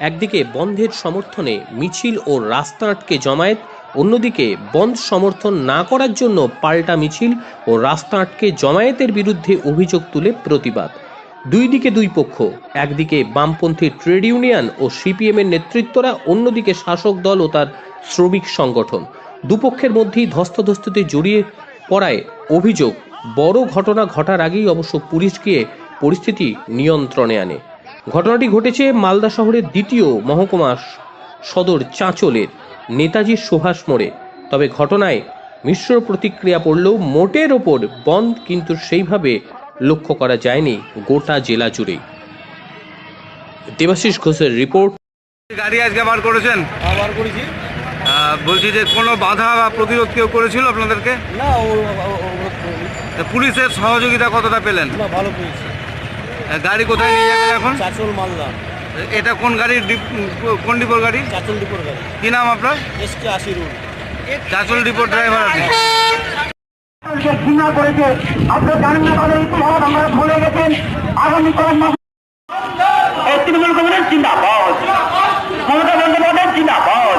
একদিকে বন্ধের সমর্থনে মিছিল ও রাস্তা আটকে জমায়েত, অন্যদিকে বন্ধ সমর্থন না করার জন্য পাল্টা মিছিল ও রাস্তা আটকে জমায়েতের বিরুদ্ধে অভিযোগ তুলে প্রতিবাদ। দুই দিকে দুই পক্ষ, একদিকে বামপন্থী ট্রেড ইউনিয়ন ও সিপিএম এর নেতৃত্বরা, অন্যদিকে শাসক দল ও তার শ্রমিক সংগঠন। দুপক্ষের মধ্যেই ধস্তাধস্তিতে জড়িয়ে পড়ায় অভিযোগ, বড় ঘটনা ঘটার আগেই অবশ্য পুলিশ গিয়ে পরিস্থিতি নিয়ন্ত্রণে আনে। ঘটনাটি ঘটেছে মালদা শহরের দ্বিতীয় মহকুমা সদর চাঁচলের নেতাজি সুভাষ মোড়ে। তবে ঘটনায় মিশ্র প্রতিক্রিয়া পড়লেও মোটের ওপর বন্ধ কিন্তু সেইভাবে লক্ষ্য করা যায়নি গোটা জেলা জুড়েই দেবাশিস ঘোষের রিপোর্ট। গাড়ি আজকে বার করেছেন? আবার করেছি। বলছি যে কোনো বাধা বা প্রতিরোধ কেউ করেছিল আপনাদেরকে? না পুলিশের সহযোগিতা কতটা পেলেন? ভালো পেয়েছি। গাড়ি কোথায় নিয়ে যাবেন এখন? চাচল মালদা। এটা কোন গাড়ির ডিপ- কোন ডিপোর গাড়ি? চাচল ডিপোর গাড়ি। কি নাম আপনার? এসকে আশি রুল চাচল ডিপোর ড্রাইভার আপনি। মানুষের ঘৃণা করেছে। আপনারা জানেন না তাদের ইতিহাস আমরা ভুলে গেছেন। আগামী কয়েক মাস এই তৃণমূল কংগ্রেস জিন্দাবাদ। মমতা বন্দ্যোপাধ্যায় জিন্দাবাদ।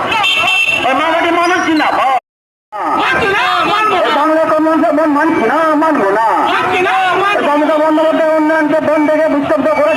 ওই মানুষ জিন্দাবাদ। বাংলা কংগ্রেস মানছি না মানবো না। মমতা বন্দ্যোপাধ্যায় উন্নয়নকে দণ্ডকে বিস্তব্ধ করে